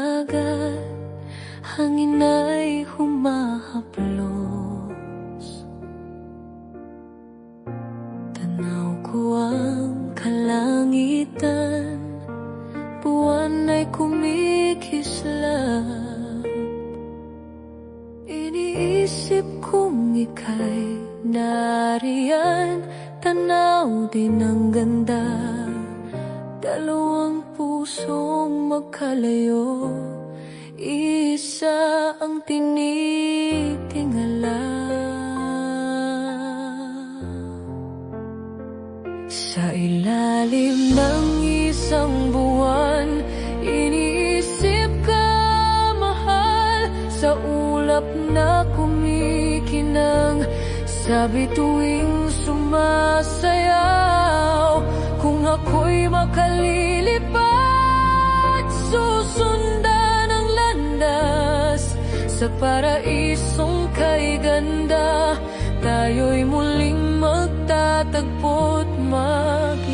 dagat Hangin ay humahaplos. Tanaw ko ang kalangitan Buwan ay kumikislap Iniisip kong ika'y nariyan Tanaw din ang ganda. Dalawang pusong magkalayo. Isa ang tinitingala. Sa ilalim ng isang buwan Iniisip ka, mahal. Sa ulap na kumikinang Sabi tuwing sumasayaw Kung ako'y makalilipat Sa paraisong kay ganda Tayo'y muling magtatagpo't magyayakap.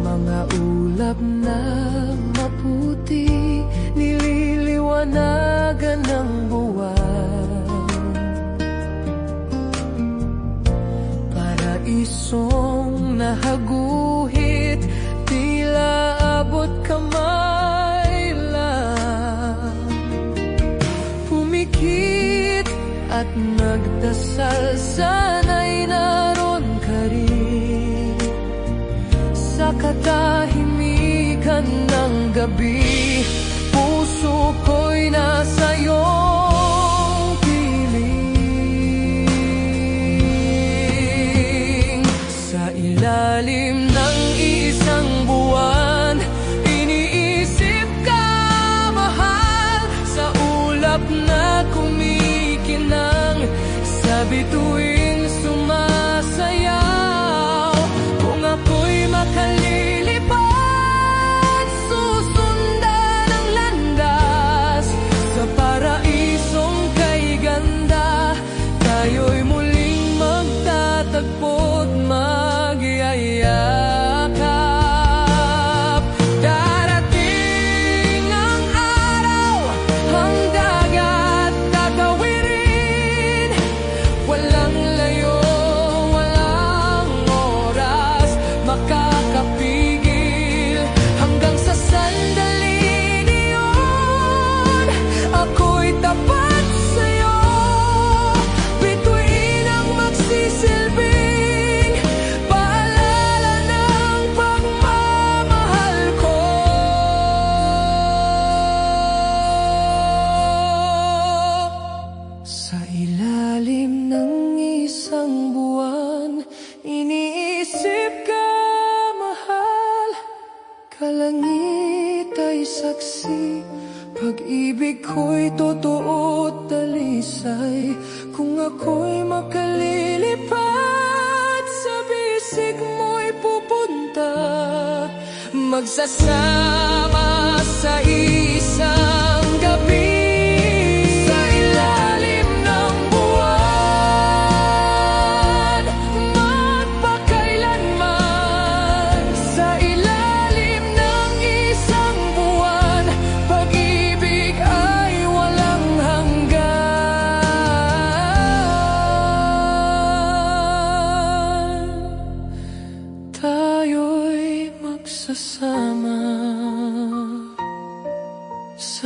Mga ulap na at nagdasal Sana'y naroon ka rin. Sa katahimikan ng gabi Puso ko'y nasa iyong piling. Sa ilalim ng isang buwan Iniisip ka, mahal Sa ulap na bituin Pag-ibig ko'y totoo at dalisay Kung ako'y makalilipat Sa bisig mo'y pupunta. Magsasama sa isang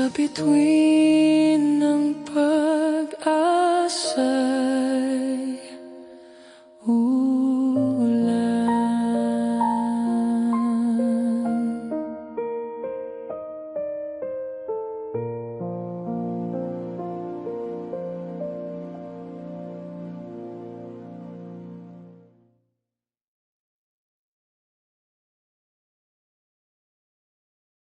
Sa bituin ng pag-asa